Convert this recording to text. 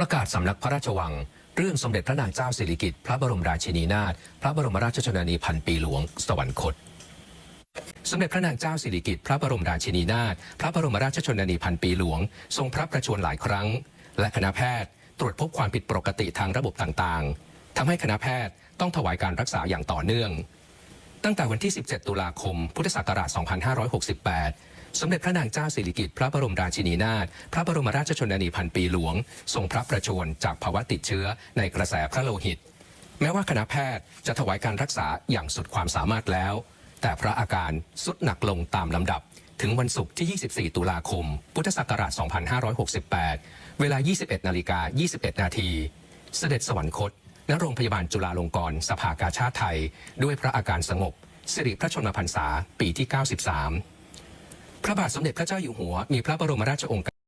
ประกาศสำนักพระราชวัง เรื่องสมเด็จพระนางเจ้าสิริกิติ์พระบรมราชินีนาถพระบรมราชชนนีพันปีหลวง สวรรคตสมเด็จพระนางเจ้าสิริกิติ์พระบรมราชินีนาถพระบรมราชชนนีพันปีหลวง ทรงพระประชวรหลายครั้ง และคณะแพทย์ตรวจพบความผิดปกติทางระบบต่างๆทำให้คณะแพทย์ต้องถวายการรักษาอย่างต่อเนื่อง ตั้งแต่วันที่ 17 ตุลาคม พุทธศักราช 2568 สมเด็จพระนางเจ้าสิริกิติ์พระบรมราชินีนาถพระบรมราชชนนีพันปีหลวง ทรงพระประชวรจากภาวะติดเชื้อในกระแสพระโลหิต แม้ว่าคณะแพทย์จะถวายการรักษาอย่างสุดความสามารถแล้ว แต่พระอาการสุดหนักลงตามลำดับ ถึงวันศุกร์ที่ 24 ตุลาคม พุทธศักราช 2568 เวลา 21 นาฬิกา 21 นาที เสด็จสวรรคตณโรงพยาบาลจุฬาลงกรณ์สภากาชาติไทย ด้วยพระอาการสงบสิริพระชนมพรรษาปีที่ 93 พระบาทสมเด็จพระเจ้าอยู่หัวมีพระบรมราชโองการ